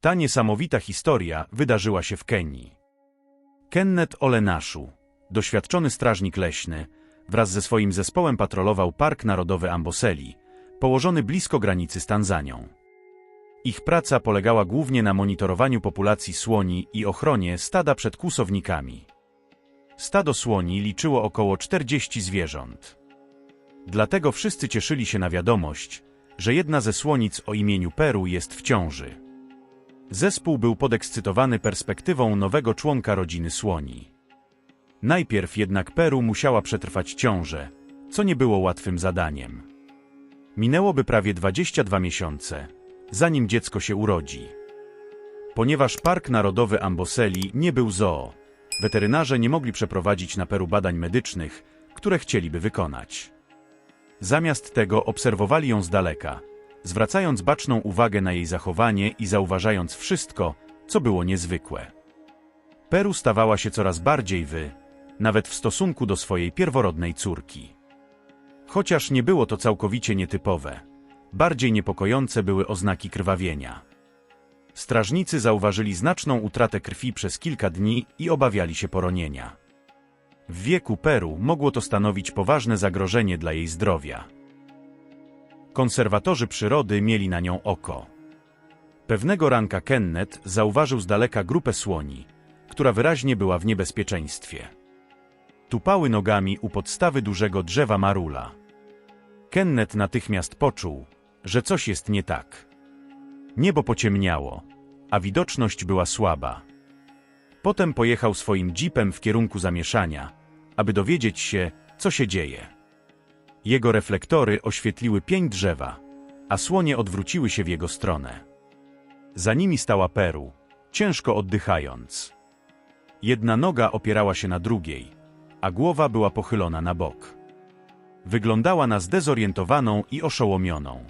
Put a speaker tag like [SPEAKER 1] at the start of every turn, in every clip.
[SPEAKER 1] Ta niesamowita historia wydarzyła się w Kenii. Kenneth Olenaszu, doświadczony strażnik leśny, wraz ze swoim zespołem patrolował Park Narodowy Amboseli, położony blisko granicy z Tanzanią. Ich praca polegała głównie na monitorowaniu populacji słoni i ochronie stada przed kłusownikami. Stado słoni liczyło około 40 zwierząt. Dlatego wszyscy cieszyli się na wiadomość, że jedna ze słonic o imieniu Peru jest w ciąży. Zespół był podekscytowany perspektywą nowego członka rodziny słoni. Najpierw jednak Peru musiała przetrwać ciążę, co nie było łatwym zadaniem. Minęłoby prawie 22 miesiące, zanim dziecko się urodzi. Ponieważ Park Narodowy Amboseli nie był zoo, weterynarze nie mogli przeprowadzić na Peru badań medycznych, które chcieliby wykonać. Zamiast tego obserwowali ją z daleka, zwracając baczną uwagę na jej zachowanie i zauważając wszystko, co było niezwykłe. Peru stawała się coraz bardziej wy, nawet w stosunku do swojej pierworodnej córki. Chociaż nie było to całkowicie nietypowe, bardziej niepokojące były oznaki krwawienia. Strażnicy zauważyli znaczną utratę krwi przez kilka dni i obawiali się poronienia. W wieku Peru mogło to stanowić poważne zagrożenie dla jej zdrowia. Konserwatorzy przyrody mieli na nią oko. Pewnego ranka Kenneth zauważył z daleka grupę słoni, która wyraźnie była w niebezpieczeństwie. Tupały nogami u podstawy dużego drzewa marula. Kenneth natychmiast poczuł, że coś jest nie tak. Niebo pociemniało, a widoczność była słaba. Potem pojechał swoim jeepem w kierunku zamieszania, aby dowiedzieć się, co się dzieje. Jego reflektory oświetliły pień drzewa, a słonie odwróciły się w jego stronę. Za nimi stała Peru, ciężko oddychając. Jedna noga opierała się na drugiej, a głowa była pochylona na bok. Wyglądała na zdezorientowaną i oszołomioną.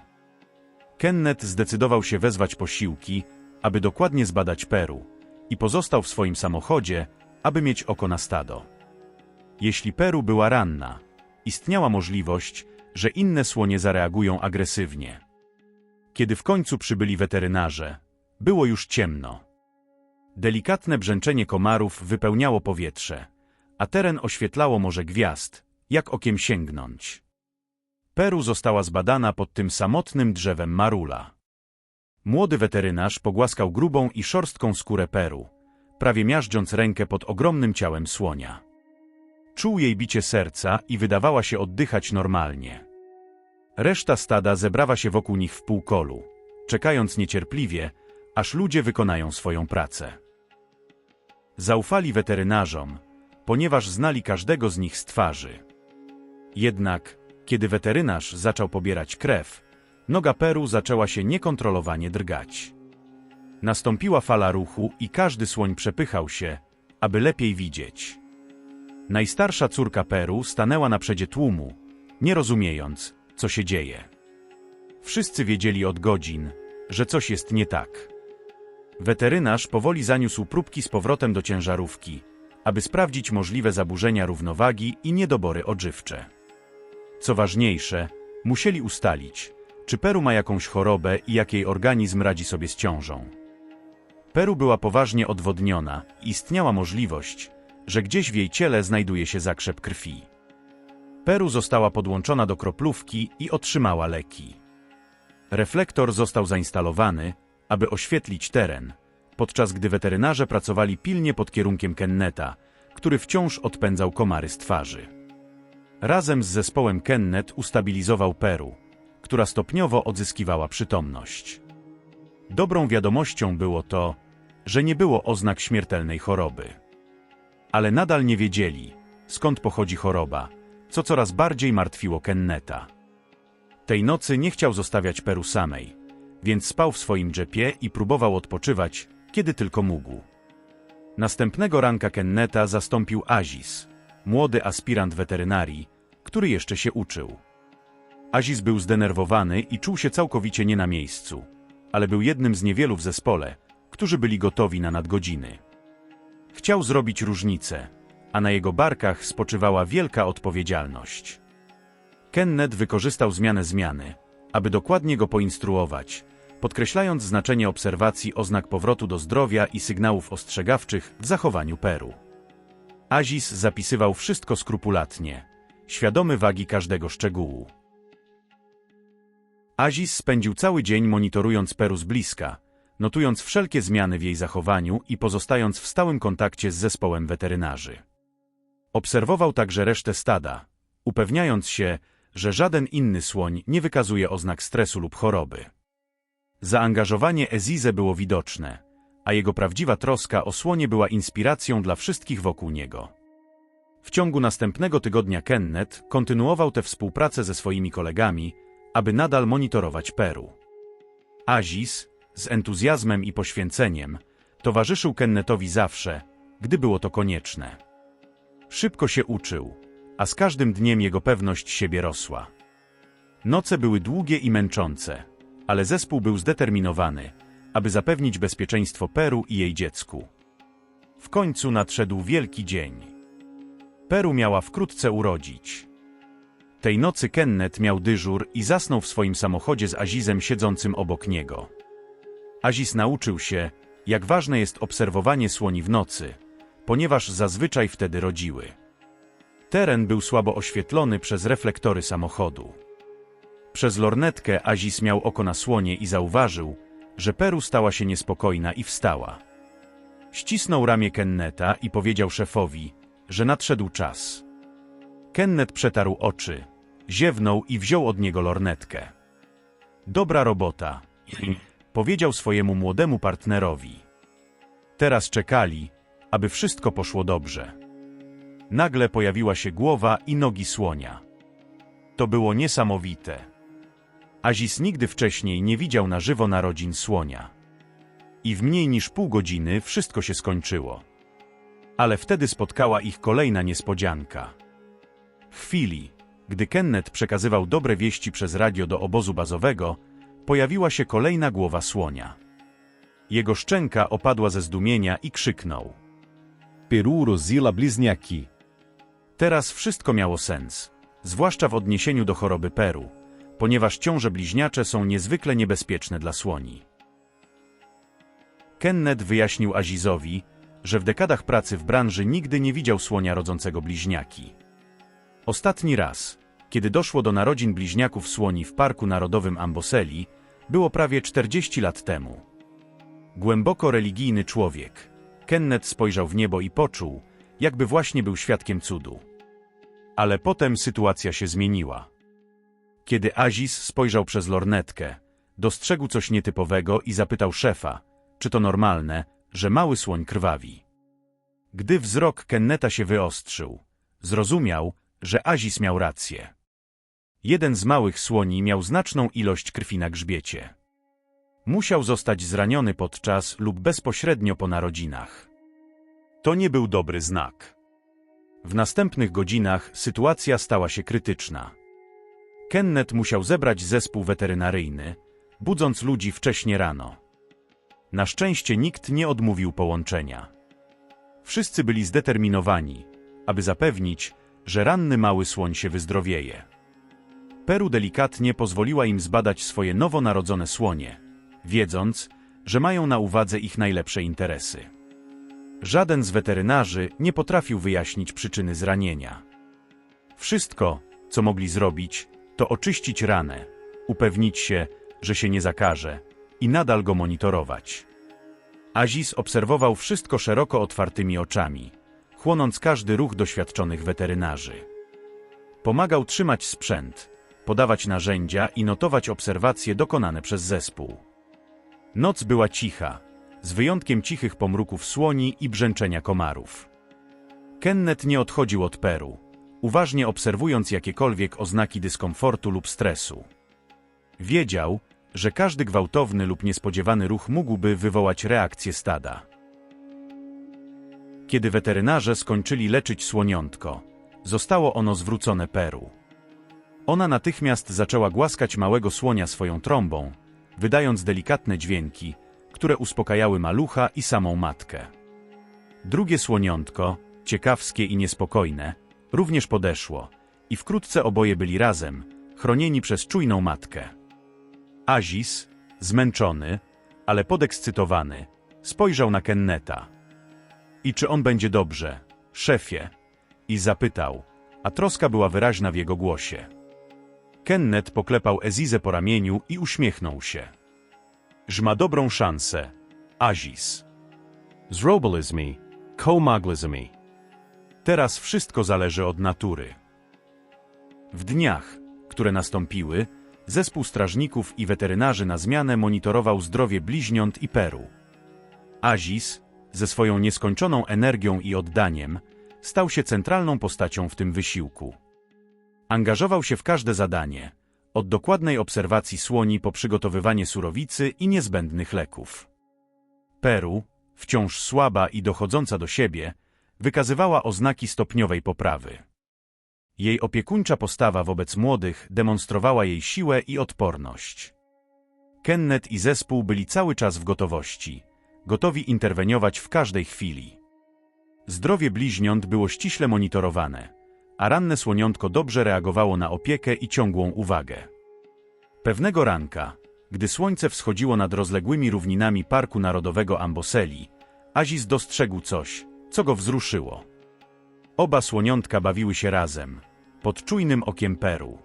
[SPEAKER 1] Kenneth zdecydował się wezwać posiłki, aby dokładnie zbadać Peru i pozostał w swoim samochodzie, aby mieć oko na stado. Jeśli Peru była ranna, istniała możliwość, że inne słonie zareagują agresywnie. Kiedy w końcu przybyli weterynarze, było już ciemno. Delikatne brzęczenie komarów wypełniało powietrze, a teren oświetlało morze gwiazd, jak okiem sięgnąć. Peru została zbadana pod tym samotnym drzewem marula. Młody weterynarz pogłaskał grubą i szorstką skórę Peru, prawie miażdżąc rękę pod ogromnym ciałem słonia. Czuł jej bicie serca i wydawała się oddychać normalnie. Reszta stada zebrała się wokół nich w półkolu, czekając niecierpliwie, aż ludzie wykonają swoją pracę. Zaufali weterynarzom, ponieważ znali każdego z nich z twarzy. Jednak, kiedy weterynarz zaczął pobierać krew, noga Peru zaczęła się niekontrolowanie drgać. Nastąpiła fala ruchu i każdy słoń przepychał się, aby lepiej widzieć. Najstarsza córka Peru stanęła na przedzie tłumu, nie rozumiejąc, co się dzieje. Wszyscy wiedzieli od godzin, że coś jest nie tak. Weterynarz powoli zaniósł próbki z powrotem do ciężarówki, aby sprawdzić możliwe zaburzenia równowagi i niedobory odżywcze. Co ważniejsze, musieli ustalić, czy Peru ma jakąś chorobę i jak jej organizm radzi sobie z ciążą. Peru była poważnie odwodniona i istniała możliwość, że gdzieś w jej ciele znajduje się zakrzep krwi. Peru została podłączona do kroplówki i otrzymała leki. Reflektor został zainstalowany, aby oświetlić teren, podczas gdy weterynarze pracowali pilnie pod kierunkiem Kenneta, który wciąż odpędzał komary z twarzy. Razem z zespołem Kennet ustabilizował Peru, która stopniowo odzyskiwała przytomność. Dobrą wiadomością było to, że nie było oznak śmiertelnej choroby. Ale nadal nie wiedzieli, skąd pochodzi choroba, co coraz bardziej martwiło Kenneta. Tej nocy nie chciał zostawiać Peru samej, więc spał w swoim dżepie i próbował odpoczywać, kiedy tylko mógł. Następnego ranka Kenneta zastąpił Azis, młody aspirant weterynarii, który jeszcze się uczył. Azis był zdenerwowany i czuł się całkowicie nie na miejscu, ale był jednym z niewielu w zespole, którzy byli gotowi na nadgodziny. Chciał zrobić różnicę, a na jego barkach spoczywała wielka odpowiedzialność. Kennet wykorzystał zmianę zmiany, aby dokładnie go poinstruować, podkreślając znaczenie obserwacji oznak powrotu do zdrowia i sygnałów ostrzegawczych w zachowaniu Peru. Azis zapisywał wszystko skrupulatnie, świadomy wagi każdego szczegółu. Azis spędził cały dzień monitorując Peru z bliska, notując wszelkie zmiany w jej zachowaniu i pozostając w stałym kontakcie z zespołem weterynarzy. Obserwował także resztę stada, upewniając się, że żaden inny słoń nie wykazuje oznak stresu lub choroby. Zaangażowanie Ezize było widoczne, a jego prawdziwa troska o słonie była inspiracją dla wszystkich wokół niego. W ciągu następnego tygodnia Kenneth kontynuował tę współpracę ze swoimi kolegami, aby nadal monitorować Peru. Azis, z entuzjazmem i poświęceniem, towarzyszył Kennetowi zawsze, gdy było to konieczne. Szybko się uczył, a z każdym dniem jego pewność siebie rosła. Noce były długie i męczące, ale zespół był zdeterminowany, aby zapewnić bezpieczeństwo Peru i jej dziecku. W końcu nadszedł wielki dzień. Peru miała wkrótce urodzić. Tej nocy Kennet miał dyżur i zasnął w swoim samochodzie z Azizem siedzącym obok niego. Aziz nauczył się, jak ważne jest obserwowanie słoni w nocy, ponieważ zazwyczaj wtedy rodziły. Teren był słabo oświetlony przez reflektory samochodu. Przez lornetkę Aziz miał oko na słonie i zauważył, że Peru stała się niespokojna i wstała. Ścisnął ramię Kenneta i powiedział szefowi, że nadszedł czas. Kennet przetarł oczy, ziewnął i wziął od niego lornetkę. Dobra robota, powiedział swojemu młodemu partnerowi. Teraz czekali, aby wszystko poszło dobrze. Nagle pojawiła się głowa i nogi słonia. To było niesamowite. Azis nigdy wcześniej nie widział na żywo narodzin słonia. I w mniej niż pół godziny wszystko się skończyło. Ale wtedy spotkała ich kolejna niespodzianka. W chwili, gdy Kennet przekazywał dobre wieści przez radio do obozu bazowego, pojawiła się kolejna głowa słonia. Jego szczęka opadła ze zdumienia i krzyknął.
[SPEAKER 2] Peru rozila bliźniaki.
[SPEAKER 1] Teraz wszystko miało sens, zwłaszcza w odniesieniu do choroby Peru, ponieważ ciąże bliźniacze są niezwykle niebezpieczne dla słoni. Kennet wyjaśnił Azizowi, że w dekadach pracy w branży nigdy nie widział słonia rodzącego bliźniaki. Ostatni raz, kiedy doszło do narodzin bliźniaków słoni w Parku Narodowym Amboseli, było prawie 40 lat temu. Głęboko religijny człowiek, Kennet spojrzał w niebo i poczuł, jakby właśnie był świadkiem cudu. Ale potem sytuacja się zmieniła. Kiedy Aziz spojrzał przez lornetkę, dostrzegł coś nietypowego i zapytał szefa, czy to normalne, że mały słoń krwawi. Gdy wzrok Kenneta się wyostrzył, zrozumiał, że Aziz miał rację. Jeden z małych słoni miał znaczną ilość krwi na grzbiecie. Musiał zostać zraniony podczas lub bezpośrednio po narodzinach. To nie był dobry znak. W następnych godzinach sytuacja stała się krytyczna. Kennet musiał zebrać zespół weterynaryjny, budząc ludzi wcześnie rano. Na szczęście nikt nie odmówił połączenia. Wszyscy byli zdeterminowani, aby zapewnić, że ranny mały słoń się wyzdrowieje. Peru delikatnie pozwoliła im zbadać swoje nowonarodzone słonie, wiedząc, że mają na uwadze ich najlepsze interesy. Żaden z weterynarzy nie potrafił wyjaśnić przyczyny zranienia. Wszystko, co mogli zrobić, to oczyścić ranę, upewnić się, że się nie zakaże i nadal go monitorować. Aziz obserwował wszystko szeroko otwartymi oczami, chłonąc każdy ruch doświadczonych weterynarzy. Pomagał trzymać sprzęt, podawać narzędzia i notować obserwacje dokonane przez zespół. Noc była cicha, z wyjątkiem cichych pomruków słoni i brzęczenia komarów. Kennet nie odchodził od Peru, uważnie obserwując jakiekolwiek oznaki dyskomfortu lub stresu. Wiedział, że każdy gwałtowny lub niespodziewany ruch mógłby wywołać reakcję stada. Kiedy weterynarze skończyli leczyć słoniątko, zostało ono zwrócone Peru. Ona natychmiast zaczęła głaskać małego słonia swoją trąbą, wydając delikatne dźwięki, które uspokajały malucha i samą matkę. Drugie słoniątko, ciekawskie i niespokojne, również podeszło i wkrótce oboje byli razem, chronieni przez czujną matkę. Azis, zmęczony, ale podekscytowany, spojrzał na Kenneta. I czy on będzie dobrze, szefie? I zapytał, a troska była wyraźna w jego głosie. Kennet poklepał Ezizę po ramieniu i uśmiechnął się. Że ma dobrą szansę. Aziz.
[SPEAKER 2] Zrobilizmi, komaglizmi.
[SPEAKER 1] Teraz wszystko zależy od natury. W dniach, które nastąpiły, zespół strażników i weterynarzy na zmianę monitorował zdrowie bliźniąt i Peru. Aziz, ze swoją nieskończoną energią i oddaniem, stał się centralną postacią w tym wysiłku. Angażował się w każde zadanie, od dokładnej obserwacji słoni po przygotowywanie surowicy i niezbędnych leków. Peru, wciąż słaba i dochodząca do siebie, wykazywała oznaki stopniowej poprawy. Jej opiekuńcza postawa wobec młodych demonstrowała jej siłę i odporność. Kennet i zespół byli cały czas w gotowości, gotowi interweniować w każdej chwili. Zdrowie bliźniąt było ściśle monitorowane, a ranne słoniątko dobrze reagowało na opiekę i ciągłą uwagę. Pewnego ranka, gdy słońce wschodziło nad rozległymi równinami Parku Narodowego Amboseli, Aziz dostrzegł coś, co go wzruszyło. Oba słoniątka bawiły się razem, pod czujnym okiem Peru.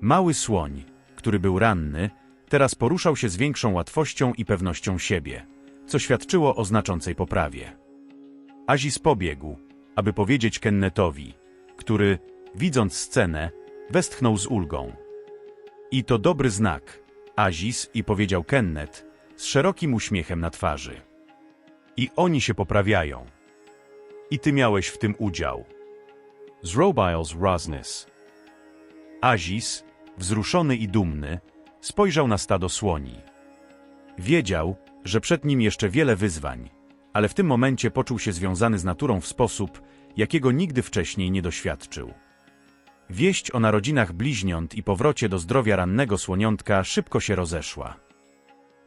[SPEAKER 1] Mały słoń, który był ranny, teraz poruszał się z większą łatwością i pewnością siebie, co świadczyło o znaczącej poprawie. Aziz pobiegł, aby powiedzieć Kennetowi, który, widząc scenę, westchnął z ulgą. I to dobry znak, Aziz i powiedział Kennet, z szerokim uśmiechem na twarzy. I oni się poprawiają. I ty miałeś w tym udział.
[SPEAKER 2] Zrobiles roznis.
[SPEAKER 1] Aziz, wzruszony i dumny, spojrzał na stado słoni. Wiedział, że przed nim jeszcze wiele wyzwań, ale w tym momencie poczuł się związany z naturą w sposób, jakiego nigdy wcześniej nie doświadczył. Wieść o narodzinach bliźniąt i powrocie do zdrowia rannego słoniątka szybko się rozeszła.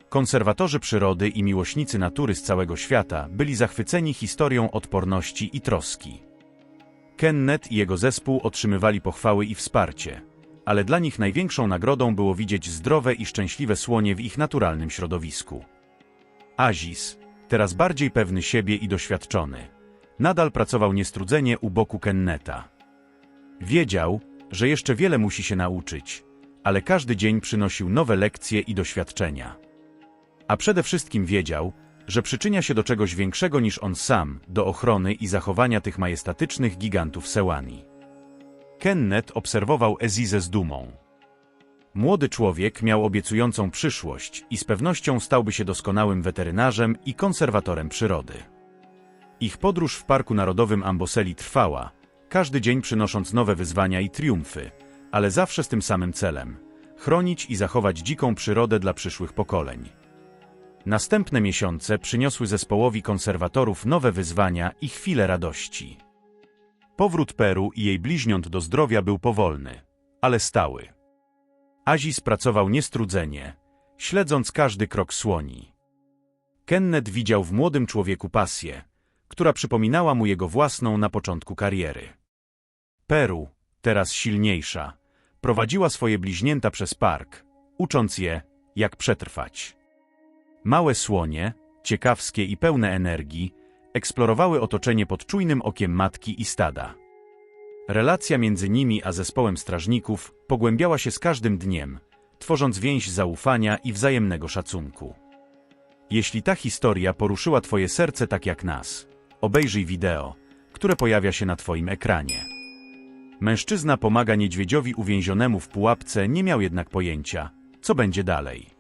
[SPEAKER 1] Konserwatorzy przyrody i miłośnicy natury z całego świata byli zachwyceni historią odporności i troski. Kennet i jego zespół otrzymywali pochwały i wsparcie, ale dla nich największą nagrodą było widzieć zdrowe i szczęśliwe słonie w ich naturalnym środowisku. Aziz, teraz bardziej pewny siebie i doświadczony, nadal pracował niestrudzenie u boku Kenneta. Wiedział, że jeszcze wiele musi się nauczyć, ale każdy dzień przynosił nowe lekcje i doświadczenia. A przede wszystkim wiedział, że przyczynia się do czegoś większego niż on sam, do ochrony i zachowania tych majestatycznych gigantów Sewani. Kennet obserwował Ezizę z dumą. Młody człowiek miał obiecującą przyszłość i z pewnością stałby się doskonałym weterynarzem i konserwatorem przyrody. Ich podróż w Parku Narodowym Amboseli trwała, każdy dzień przynosząc nowe wyzwania i triumfy, ale zawsze z tym samym celem chronić i zachować dziką przyrodę dla przyszłych pokoleń. Następne miesiące przyniosły zespołowi konserwatorów nowe wyzwania i chwile radości. Powrót Peru i jej bliźniąt do zdrowia był powolny, ale stały. Aziz pracował niestrudzenie, śledząc każdy krok słoni. Kennet widział w młodym człowieku pasję, która przypominała mu jego własną na początku kariery. Peru, teraz silniejsza, prowadziła swoje bliźnięta przez park, ucząc je, jak przetrwać. Małe słonie, ciekawskie i pełne energii, eksplorowały otoczenie pod czujnym okiem matki i stada. Relacja między nimi a zespołem strażników pogłębiała się z każdym dniem, tworząc więź zaufania i wzajemnego szacunku. Jeśli ta historia poruszyła Twoje serce tak jak nas, obejrzyj wideo, które pojawia się na Twoim ekranie. Mężczyzna pomaga niedźwiedziowi uwięzionemu w pułapce, nie miał jednak pojęcia, co będzie dalej.